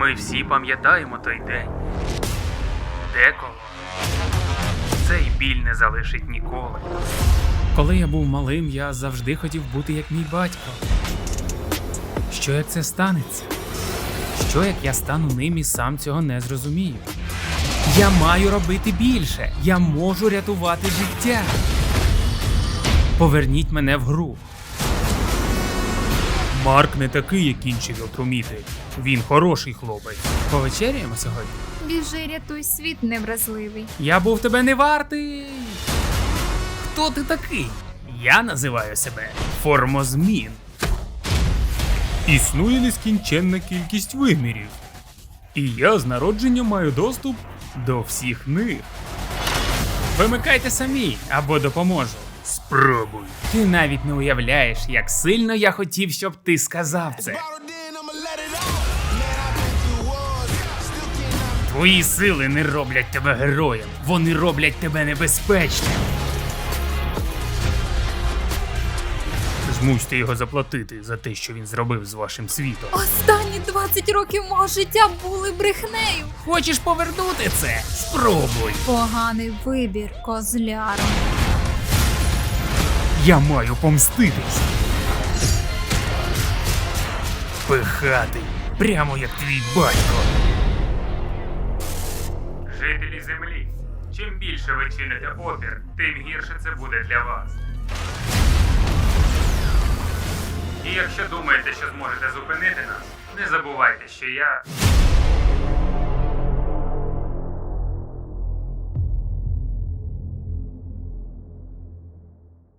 Ми всі пам'ятаємо той день. Деколи цей біль не залишить ніколи. Коли я був малим, я завжди хотів бути як мій батько. Що як це станеться? Що як я стану ним і сам цього не зрозумію? Я маю робити більше. Я можу рятувати життя. Поверніть мене в гру. Марк не такий, як інші Вілтруміти. Він хороший хлопець. Повечеряємо сьогодні. Біжи, рятуй світ невразливий. Я був тебе не вартий. Хто ти такий? Я називаю себе Формозмін. Існує нескінченна кількість вимірів. І я з народження маю доступ до всіх них. Вимикайте самі або допоможу. Спробуй. Ти навіть не уявляєш, як сильно я хотів, щоб ти сказав це. Твої сили не роблять тебе героєм, вони роблять тебе небезпечним. Змусьте його заплатити за те, що він зробив з вашим світом. Останні 20 років мого життя були брехнею. Хочеш повернути це? Спробуй. Поганий вибір, козляро. Я маю помститись. Пихатий, прямо як твій батько. Жителі землі. Чим більше ви чините опір, тим гірше це буде для вас. І якщо думаєте, що зможете зупинити нас, не забувайте, що я